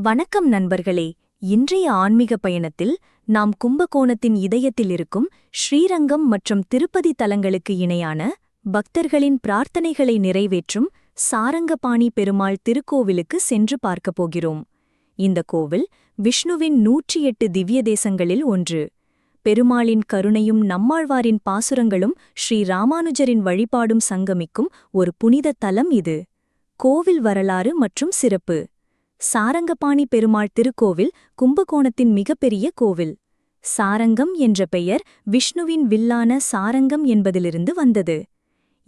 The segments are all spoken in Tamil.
வணக்கம் நண்பர்களே. இன்றைய ஆன்மீக பயணத்தில் நாம் கும்பகோணத்தின் இதயத்தில் இருக்கும் ஸ்ரீரங்கம் மற்றும் திருப்பதி தலங்களுக்கு இணையான பக்தர்களின் பிரார்த்தனைகளை நிறைவேற்றும் சாரங்கபாணி பெருமாள் திருக்கோவிலுக்கு சென்று பார்க்கப் போகிறோம். இந்த கோவில் விஷ்ணுவின் நூற்றி எட்டு திவ்ய தேசங்களில் ஒன்று. பெருமாளின் கருணையும் நம்மாழ்வாரின் பாசுரங்களும் ஸ்ரீ ராமானுஜரின் வழிபாடும் சங்கமிக்கும் ஒரு புனித தலம் இது. கோவில் வரலாறு மற்றும் சிறப்பு. சாரங்கபாணி பெருமாள் திருக்கோவில் கும்பகோணத்தின் மிகப்பெரிய கோவில். சாரங்கம் என்ற பெயர் விஷ்ணுவின் வில்லான சாரங்கம் என்பதிலிருந்து வந்தது.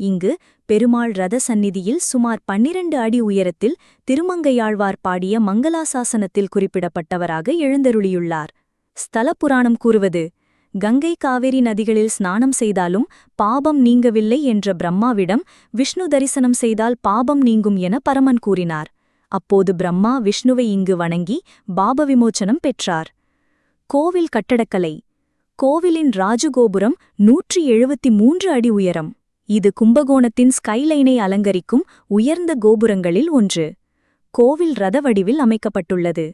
இங்கு பெருமாள் ரத சந்நிதியில் சுமார் பன்னிரண்டு அடி உயரத்தில் திருமங்கையாழ்வார் பாடிய மங்களாசாசனத்தில் குறிப்பிடப்பட்டவராக எழுந்தருளியுள்ளார். ஸ்தல புராணம் கூறுவது கங்கை காவேரி நதிகளில் ஸ்நானம் செய்தாலும் பாபம் நீங்கவில்லை என்ற பிரம்மாவிடம் விஷ்ணு தரிசனம் செய்தால் பாபம் நீங்கும் என பரமன் கூறினார். அப்போது பிரம்மா விஷ்ணுவை இங்கு வணங்கி பாப விமோச்சனம் பெற்றார். கோவில் கட்டடக்கலை. கோவிலின் ராஜகோபுரம் நூற்றி எழுபத்தி மூன்று அடி உயரம். இது கும்பகோணத்தின் ஸ்கைலைனை அலங்கரிக்கும் உயர்ந்த கோபுரங்களில் ஒன்று. கோவில் ரத வடிவில் அமைக்கப்பட்டுள்ளது.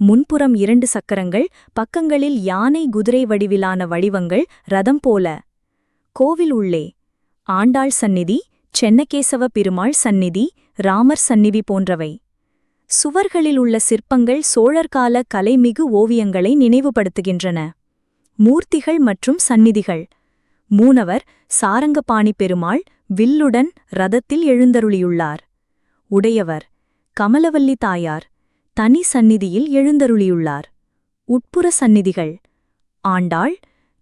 முன்புறம் இரண்டு சக்கரங்கள் பக்கங்களில் யானை குதிரை வடிவிலான வடிவங்கள் ரதம் போல. கோவில் உள்ளே. ஆண்டாள் சந்நிதி சென்னகேசவ பெருமாள் சந்நிதி ராமர் சந்நிதி போன்றவை. சுவர்களில் உள்ள சிற்பங்கள் சோழர்கால கலைமிகு ஓவியங்களை நினைவுபடுத்துகின்றன. மூர்த்திகள் மற்றும் சந்நிதிகள். மூனவர் சாரங்கபாணி பெருமாள் வில்லுடன் ரதத்தில் எழுந்தருளியுள்ளார். உடையவர் கமலவல்லி தாயார் தனி சந்நிதியில் எழுந்தருளியுள்ளார். உட்புற சந்நிதிகள். ஆண்டாள்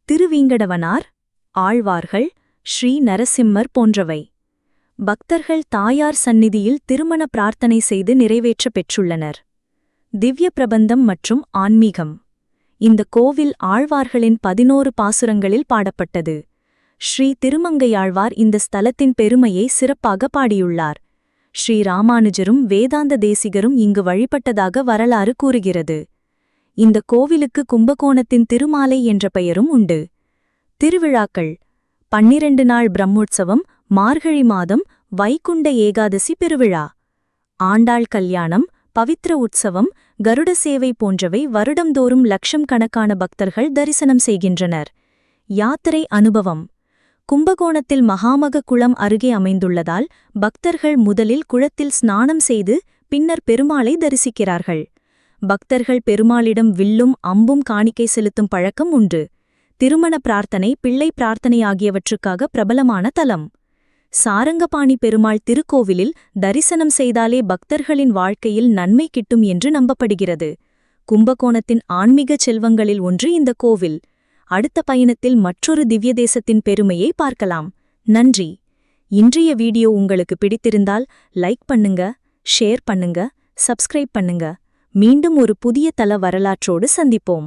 திருவீங்கடவனார் ஆழ்வார்கள் ஸ்ரீ நரசிம்மர் போன்றவை. பக்தர்கள் தாயார் சந்நிதியில் திருமண பிரார்த்தனை செய்து நிறைவேற்ற பெற்றுள்ளனர். திவ்ய பிரபந்தம் மற்றும் ஆன்மீகம். இந்த கோவில் ஆழ்வார்களின் பதினோரு பாசுரங்களில் பாடப்பட்டது. ஸ்ரீ திருமங்கையாழ்வார் இந்த ஸ்தலத்தின் பெருமையை சிறப்பாக பாடியுள்ளார். ஸ்ரீ ராமானுஜரும் வேதாந்த தேசிகரும் இங்கு வழிபட்டதாக வரலாறு கூறுகிறது. இந்த கோவிலுக்கு கும்பகோணத்தின் திருமாலை என்ற பெயரும் உண்டு. திருவிழாக்கள். பன்னிரண்டு நாள் பிரம்மோற்சவம் மார்கழி மாதம் வைகுண்ட ஏகாதசி பெருவிழா. ஆண்டாள் கல்யாணம் பவித்ர உற்சவம் கருட சேவை போன்றவை வருடந்தோறும் லட்சம் கணக்கான பக்தர்கள் தரிசனம் செய்கின்றனர். யாத்திரை அனுபவம். கும்பகோணத்தில் மகாமக குளம் அருகே அமைந்துள்ளதால் பக்தர்கள் முதலில் குளத்தில் ஸ்நானம் செய்து பின்னர் பெருமாளை தரிசிக்கிறார்கள். பக்தர்கள் பெருமாளிடம் வில்லும் அம்பும் காணிக்கை செலுத்தும் பழக்கம் உண்டு. திருமண பிரார்த்தனை பிள்ளை பிரார்த்தனை ஆகியவற்றுக்காக பிரபலமான தலம். சாரங்கபாணி பெருமாள் திருக்கோவிலில் தரிசனம் செய்தாலே பக்தர்களின் வாழ்க்கையில் நன்மை கிட்டும் என்று நம்பப்படுகிறது. கும்பகோணத்தின் ஆன்மீகச் செல்வங்களில் ஒன்று இந்த கோவில். அடுத்த பயணத்தில் மற்றொரு திவ்ய தேசத்தின் பெருமையை பார்க்கலாம். நன்றி. இன்றைய வீடியோ உங்களுக்கு பிடித்திருந்தால் லைக் பண்ணுங்க ஷேர் பண்ணுங்க சப்ஸ்கிரைப் பண்ணுங்க. மீண்டும் ஒரு புதிய தல வரலாற்றோடு சந்திப்போம்.